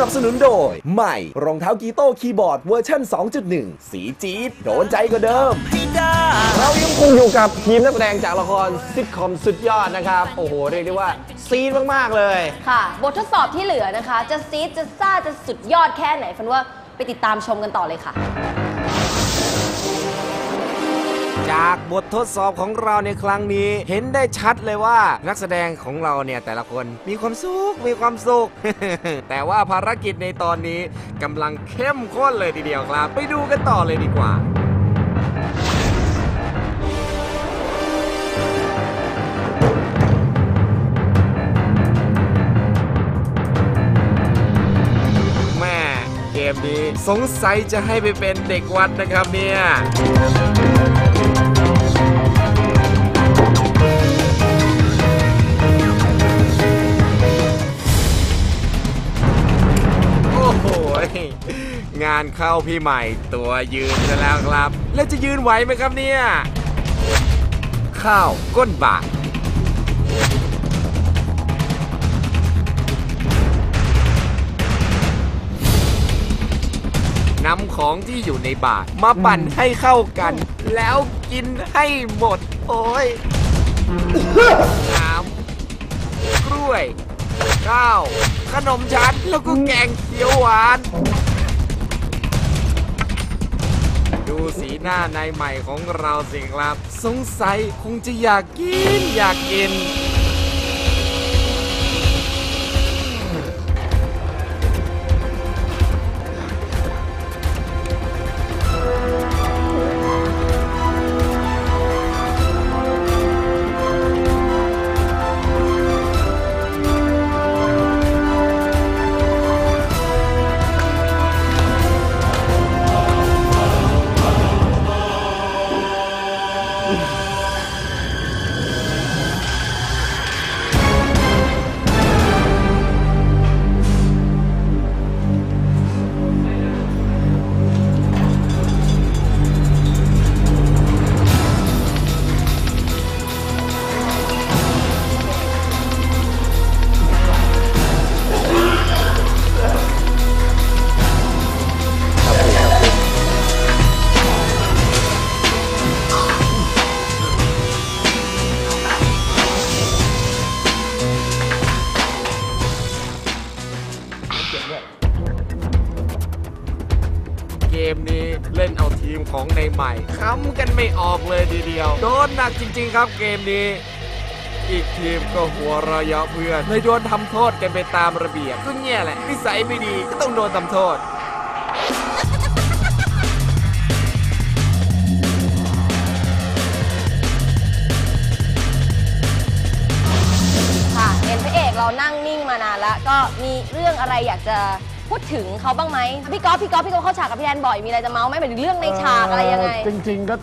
นับสนุนโดย ใหม่ รองเท้ากีโต้คีย์บอร์ดเวอร์ชัน2.1 สีจี๊ดโดนใจกว่าเดิม เรายังคงอยู่กับทีมนักแสดงจากละครซิทคอมสุดยอดนะครับ โอ้โห เรียกได้ว่าซีดมาก ๆ เลย ค่ะ บททดสอบที่เหลือนะคะ จะซีดจะซ่าจะสุดยอดแค่ไหนฟันว่าไปติดตามชมกันต่อเลยค่ะ จากบททดสอบของเราในครั้งนี้ เห็นได้ชัดเลยว่านักแสดงของเราเนี่ยแต่ละคนมีความสุขมีความสุข แต่ว่าภารกิจในตอนนี้กำลังเข้มข้นเลยทีเดียวครับ ไปดูกันต่อเลยดีกว่าแม่เกมนี้สงสัยจะให้ไปเป็นเด็กวัดนะครับเนี่ย งานเข้าพี่ใหม่ตัวยืนซะแล้วครับ แล้วจะยืนไหวไหมครับเนี่ย ข้าวก้นบาทนำของที่อยู่ในบาทมาปั่นให้เข้ากัน แล้วกินให้หมด โอ้ยน้ำกล้วยข้าว ขนมชั้นแล้วก็แกงเขียวหวาน สีหน้านายใหม่ของเราสิครับ สงสัยคงจะอยากกินอยากกิน มนี้เล่นเอาทีมของในใหม่ค้ำกันไม่ออกเลยทีเดียว โดนหนักจริง ๆ ครับเกมนี้ อีกทีมก็หัวเราะเยาะเพื่อนเลยโดนทำโทษกันไปตามระเบียบก็เนี่ยแหละนิสัยไม่ดีก็ต้องโดนทำโทษค่ะเห็นพระเอกเรานั่งนิ่งมานานแล้ว ก็มีเรื่องอะไรอยากจะ พูดถึงเขาบ้างไหมพี่ก๊อฟพี่ก๊อฟพี่ก๊อฟเข้าฉากกับพี่แดนบ่อยมีอะไรจะเมาส์ไหมหมายถึงเรื่องในฉากอะไรยังไง เจริง ๆ ก็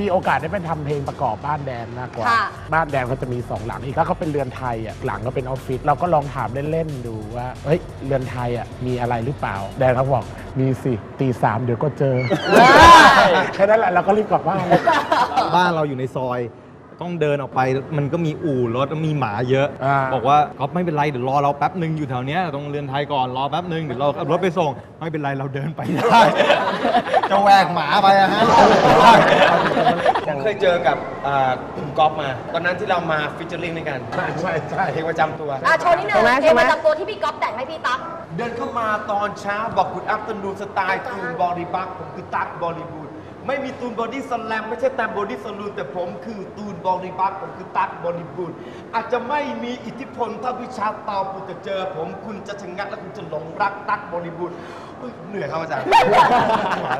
มีโอกาสได้ไปทำเพลงประกอบบ้านแดนมากกว่า ค่ะ บ้านแดนเขาจะมีสองหลังอีกถ้าเขาเป็นเรือนไทยอะหลังก็เป็นออฟฟิศเราก็ลองถามเล่นๆดูว่าเฮ้ยเรือนไทยอะมีอะไรหรือเปล่า แดนเขาบอกมีสิตีสามเดี๋ยวก็เจอแค่นั้นแหละเราก็รีบกลับบ้านบ้านเราอยู่ในซอย ต้องเดินออกไปมันก็มีอู่รถมีหมาเยอะ อ่า บอกว่าก๊อฟไม่เป็นไรเดี๋ยวรอเราแป๊บหนึ่งอยู่แถวเนี้ยตรงเรือนไทยก่อนรอแป๊บหนึ่งเดี๋ยวเราขับรถไปส่ง ไม่เป็นไรเราเดินไปได้ จะแหวกหมาไปอะฮะ ผมเคยเจอกับอ่าคุณก๊อฟมา ตอนนั้นที่เรามาฟิชเจอริงด้วยกัน ใช่ใช่ใช่เพลงประจำตัว อะโชว์นิดนึงใช่ไหมเพลงประจำตัวที่พี่ก๊อฟแต่งให้พี่ตั๊ก เดินเข้ามาตอนเช้าบอกคุณอัพตันดูสไตล์ตูนบอดี้บักผมคือตั๊กบอดี้บูด ไม่มีตูนบอดี้สแลมไม่ใช่แต่บอดี้สลูนแต่ผมคือตูนบอดี้บักผมคือตั๊กบอดี้บูดอาจจะไม่มีอิทธิพลถ้าวิชาเตาคุณจะเจอ ผมคุณจะชะงักและคุณจะหลงรักตั๊กบอดี้บูดเฮ้ยเหนื่อยครับอาจารย์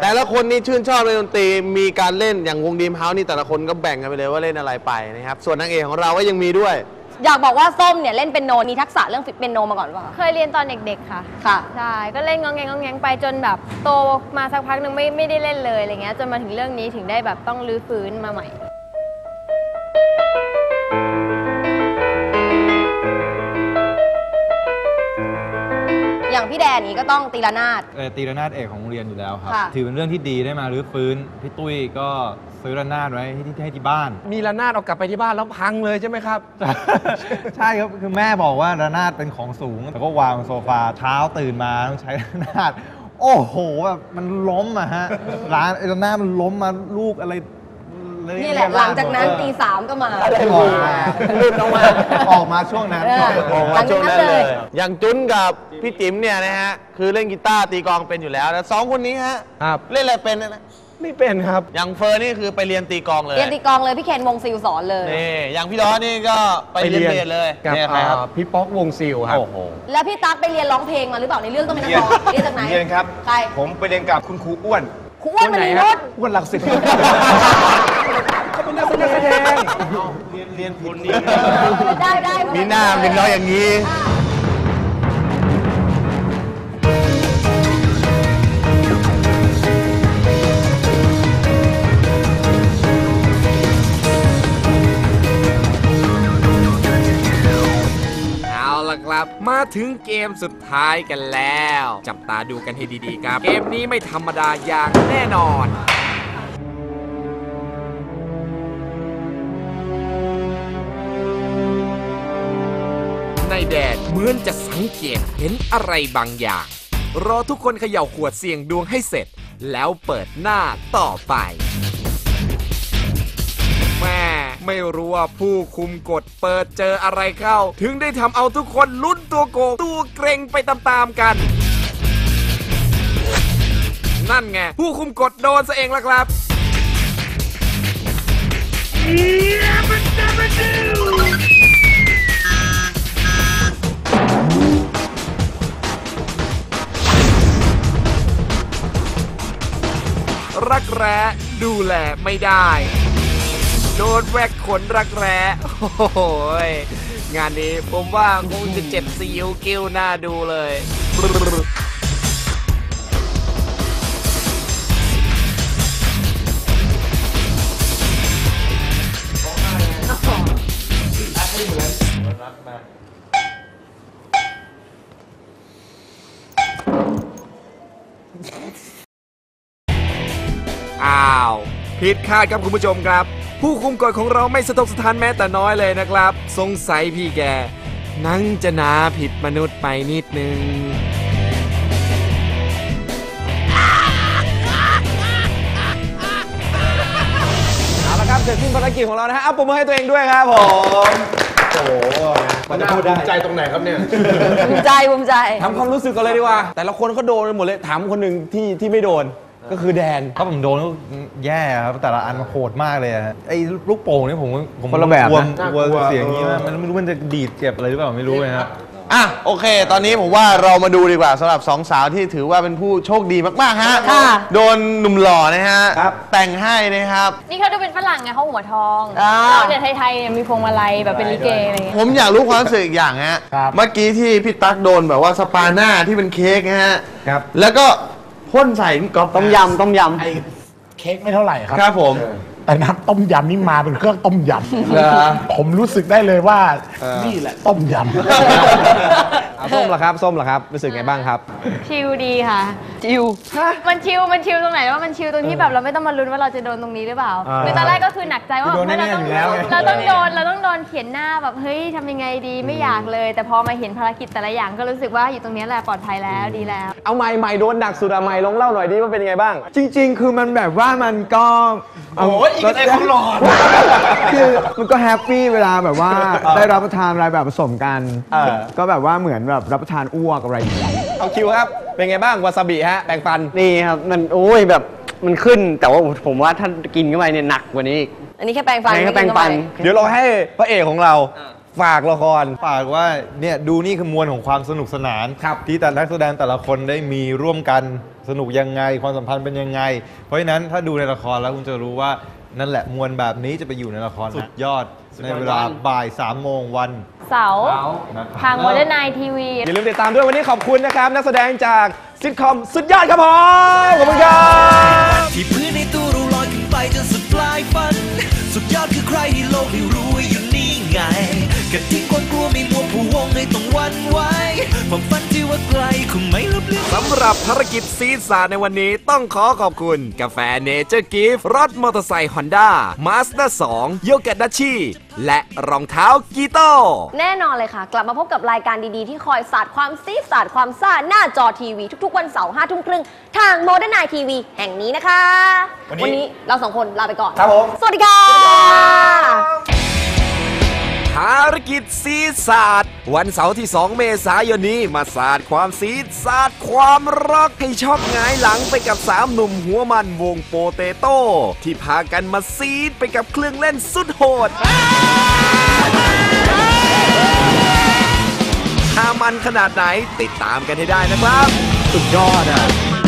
แต่ละคนนี่ชื่นชอบในดนตรีมีการเล่นอย่างวงดีมเฮาส์นี่แต่ละคนก็แบ่งกันไปเลยว่าเล่นอะไรไปนะครับ ส่วนนางเอกของเราก็ยังมีด้วย อยากบอกว่าส้มเนี่ยเล่นเป็นโนมีทักษะเรื่องเป็นโนมาก่อนหรือเปล่าเคยเรียนตอนเด็กๆค่ะค่ะ ใช่ก็เล่นงองแงงงองแงงไปจนแบบโตมาสักพักหนึ่งไม่ไม่ได้เล่นเลยอะไรเงี้ยจนมาถึงเรื่องนี้ถึงได้แบบต้องรื้อฟื้นมาใหม่ พี่แดนนี้ก็ต้องตีละนาด เอ่อตีระนาดเอกของโรงเรียนอยู่แล้วครับ ค่ะ ถือเป็นเรื่องที่ดีได้มารื้อฟื้นพี่ตุ้ยก็ซื้อระนาดไว้ให้ที่ให้ที่บ้าน มีระนาดเอากลับไปที่บ้านแล้วพังเลยใช่ไหมครับ ใช่ครับ คือแม่บอกว่าระนาดเป็นของสูงแล้วก็วางบนโซฟาเช้าตื่นมาต้องใช้ระนาด โอ้โหแบบมันล้มอะฮะร้านไอ้ระนาดมันล้มมาลูกอะไรเย นี่แหละหลังจากนั้นตีสามก็มาออกมาลื่นออกมาออกมาช่วงนั้นเออออกหลัมางจากนั้นเลย อย่างจุนกับพี่จิ๋มเนี่ยนะฮะคือเล่นกีตาร์ตีกลองเป็นอยู่แล้วแต่สองคนนี้ฮะครับเล่นอะไรเป็นนะไม่เป็นครับ อย่างเฟิร์นนี่คือไปเรียนตีกลองเลย เรียนตีกลองเลยพี่เคนวงซิลสอนเลย นี่ อย่างพี่ดอสนี่ก็ไปเรียนเบสเลยกับเนี่ยใครครับอ่าพี่ป๊อกวงซิลครับ โอ้โห แล้วพี่ตั๊กไปเรียนร้องเพลงมาหรือเปล่าในเรื่องต้องเป็นนักร้องเรียนจากไหน เรียนครับ ใคร ผมไปเรียนกับคุณครูอ้วน ครูอ้วนมณีนุชอ้วนหลักสิบเขาเป็นนักแสดง เรียนเรียนผลนี่ได้ได้ มีหน้าเป็นน้อยอย่างนี้ มาถึงเกมสุดท้ายกันแล้ว จับตาดูกันให้ดีๆครับ เกมนี้ไม่ธรรมดาอย่างแน่นอนในแดดเหมือนจะสังเกตเห็นอะไรบางอย่าง รอทุกคนเขย่าขวดเสี่ยงดวงให้เสร็จ แล้วเปิดหน้าต่อไปแม่ ไม่รู้ว่าผู้คุมกฎเปิดเจออะไรเข้า ถึงได้ทำเอาทุกคนลุ้นตัวโกงตัวเกรงไปตามๆกัน นั่นไง ผู้คุมกฎโดนซะเองละครับ รักแร้ดูแลไม่ได้ โดนแวกขนรักแร้โอ้โหงานนี้ผมว่าคงจะเจ็บสิวกิ้วหน้าดูเลย อ้าว ผิดคาดครับคุณผู้ชมครับ ผู้คุมกฎของเราไม่สะทกสถานแม้แต่น้อยเลยนะครับ สงสัยพี่แกหนังจะหนาผิดมนุษย์ไปนิดนึง เอาละครับเสร็จสิ้นภารกิจของเรานะฮะเอาปรบมือให้ตัวเองด้วยครับผมโอ้โหมันจะพูดได้ใจตรงไหนครับเนี่ย ภูมิใจภูมิใจ ถามความรู้สึกกันเลยดีกว่า แต่ละคนเขาโดนไปหมดเลย ถามคนหนึ่งที่ที่ไม่โดน ก็คือแดนถ้าผมโดนก็แย่ครับแต่ละอันมันโหดมากเลยอะไอ้ลูกโป่งนี่ผมผมคนละแบบกลัวนะกลัวน่ากลัว เสียงอย่างนี้มากมันไม่รู้มันจะดีดเจ็บอะไรหรือเปล่าไม่รู้เลยครับ อะโอเค ตอนนี้ผมว่าเรามาดูดีกว่าสำหรับสองสาวที่ถือว่าเป็นผู้โชคดีมากๆฮะค่ะ โดนหนุ่มหล่อนะฮะแต่งให้นะครับ นี่เขาดูเป็นฝรั่งไงเขาหัวทองอ่า เราเนี่ยไทยๆเนี่ยมีพวงมาลัยแบบเป็นลิเกอะไรอย่างเงี้ย ผมอยากรู้ความรู้สึกอีกอย่างฮะครับ เมื่อกี้ที่พี่ตั๊กโดนแบบว่าสปาหน้าที่เป็นเค้กนะฮะครับ แล้วก็ พ่นใส่พี่ก๊อฟต้มยำต้มยไอ้เค้กไม่เท่าไหร่ครับ ครับผม แต่น้ำต้มยำนี่มาเป็นเครื่องต้มยเหรอำผมรู้สึกได้เลยว่า นี่แหละต้มยำเอาส้มเหรอครับส้มเหรอครับรู้สึกไงบ้างครับ ชิลดีค่ะ จิว มันชิล มันชิลตรงไหนว่ามันชิลตรงที่แบบเราไม่ต้องมาลุ้นว่าเราจะโดนตรงนี้หรือเปล่า อ่า คือตอนแรกก็คือหนักใจว่าคือโดนเฮ้ยแน่ๆอยู่แล้วไง เราต้องโดน เราต้องโดนเขียนหน้าแบบเฮ้ยทำยังไงดีไม่อยากเลย แต่พอมาเห็นภารกิจแต่ละอย่างก็รู้สึกว่าอยู่ตรงนี้แหละปลอดภัยแล้วดีแล้ว เอาใหม่ใหม่โดนหนักสุดอะใหม่ลองเล่าหน่อยดิว่าเป็นยังไงบ้าง จริง ๆ คือมันแบบว่ามันก็โอ้ยอีกไอ้คนหลอด คือมันก็แฮปปี้เวลาแบบว่าได้รับประทานอะไรแบบผสมกัน เออ ก็แบบว่าเหมือนแบบรับประทานอ้วกอะไรอย่างเงี้ยเอาคิวครับ เป็นไงบ้างวาซาบิฮะแปรงฟัน นี่ครับ มันโอ้ยแบบมันขึ้นแต่ว่าผมว่าถ้ากินเข้าไปเนี่ยหนักกว่านี้อีก อันนี้แค่แปรงฟัน แค่ไม่แปรงฟันกิเข้าไปเดี๋ยวเราให้พระเอกของเราฝากละคร ฝากว่าเนี่ยดูนี่คือมวลของความสนุกสนานครับที่แต่นักแสดงแต่ละคนได้มีร่วมกันสนุกยังไง ความสัมพันธ์เป็นยังไง เพราะฉะนั้นถ้าดูในละครแล้วคุณจะรู้ว่า นั่นแหละมวลแบบนี้จะไปอยู่ในละครสุดยอด ในเวลาบ่ายสามโมงวัน เสาร์ทางโมเดิร์นไนทีวี อย่าลืมติดตามด้วยวันนี้ขอบคุณนะครับ นักแสดงจากซิทคอมสุดยอดครับผม ขอบคุณครับที่พื้นในตู้เราลอยขึ้นไปจนสุดปลายฝัน สุดยอดคือใครที่โลกไม่รู้ว่าอยู่นี่ไง กระทิ้งความกลัวไม่มัวผู้วงให้ต้องหวันไหวความฝันที่ว่าไกลคงไม่ลบเลือนสำหรับภารกิจซีซ่าในวันนี้ต้องขอขอบคุณ กาแฟเนเจอร์กิฟรถมอเตอร์ไซค์ฮอนด้ามาสเตอร์2โยเกิร์ตดัชชี่และรองเท้ากีโต้แน่นอนเลยค่ะ กลับมาพบกับรายการดีๆ ที่คอยสาดความซีดสาดความซ่าหน้าจอทีวีทุกๆ วันเสาร์ห้าทุ่มครึ่งทางโมเดิร์นไนทีวีแห่งนี้นะคะ วันนี้เราสองคนลาไปก่อน ครับผม สวัสดีค่ะ ภารกิจซีดสาดวันเสาร์ที่ 2 เมษายนนี้มาสาดความซีดสาดความรักให้ชอกหงายหลังไปกับสามหนุ่มหัวมันวงโปเตโต้ที่พากันมาซีดไปกับเครื่องเล่นสุดโหดถ้ามันขนาดไหนติดตามกันให้ได้นะครับ สุดยอดอะ